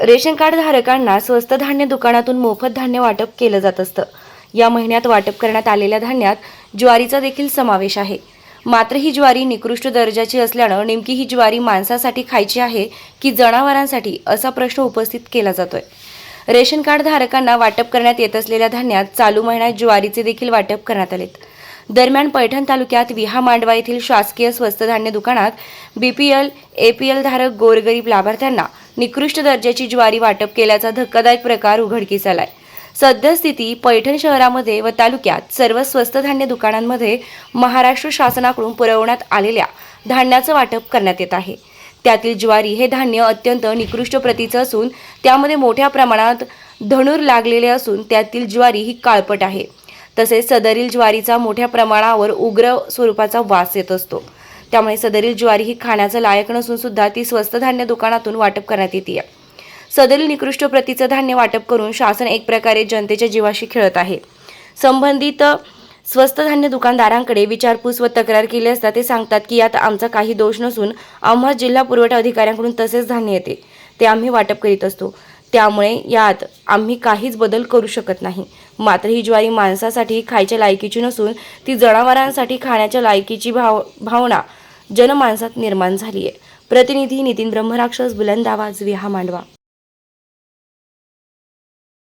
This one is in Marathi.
रेशन कार्ड धारकांना स्वस्त धान्य दुकानातून मोफत धान्य वाटप केलं जात असतं. या महिन्यात वाटप करण्यात आलेल्या धान्यात ज्वारीचा देखील समावेश आहे. मात्र ही ज्वारी निकृष्ट दर्जाची असल्यानं नेमकी ही ज्वारी माणसासाठी खायची आहे की जनावरांसाठी असा प्रश्न उपस्थित केला जातोय. रेशन कार्ड धारकांना वाटप करण्यात येत असलेल्या धान्यात चालू महिन्यात ज्वारीचे देखील वाटप करण्यात आलेत. दरम्यान पैठण तालुक्यात विहा मांडवा येथील शासकीय स्वस्त धान्य दुकानात बीपीएल एपीएल धारक गोरगरीब लाभार्थ्यांना निकृष्ट दर्जाची ज्वारी वाटप केल्याचा धक्कादायक प्रकार उघडकीस आलाय सद्यस्थिती पैठण शहरामध्ये व तालुक्यात सर्व स्वस्त धान्य दुकानांमध्ये महाराष्ट्र शासनाकडून पुरवण्यात आलेल्या धान्याचं वाटप करण्यात येत आहे. त्यातील ज्वारी हे धान्य अत्यंत निकृष्ट प्रतीचं असून त्यामध्ये मोठ्या प्रमाणात धनुर लागलेले असून त्यातील ज्वारी ही काळपट आहे. तसेच सदरील ज्वारीचा मोठ्या प्रमाणावर उग्र स्वरूपाचा वास येत असतो. त्यामुळे सदरील ज्वारी ही खाण्याचं लायक नसून सुद्धा ती स्वस्त धान्य दुकानातून वाटप करण्यात येते सदरील निकृष्ट प्रतीचं धान्य वाटप करून शासन एक प्रकारे जनतेच्या जीवाशी खेळत आहे. संबंधित स्वस्त धान्य दुकानदारांकडे विचारपूस व तक्रार केली असता ते सांगतात की यात आमचा काही दोष नसून आम्हा जिल्हा पुरवठा अधिकाऱ्यांकडून तसेच धान्य येते. ते आम्ही वाटप करीत असतो. त्यामुळे यात आम्ही काहीच बदल करू शकत नाही. मात्र ही ज्वारी माणसासाठी खायच्या लायकीची नसून ती जनावरांसाठी खाण्याच्या लायकीची भाव भावना जनमानसात निर्माण झाली आहे प्रतिनिधी नितीन ब्रह्मराक्षस बुलंद आवाज विहा मांडवा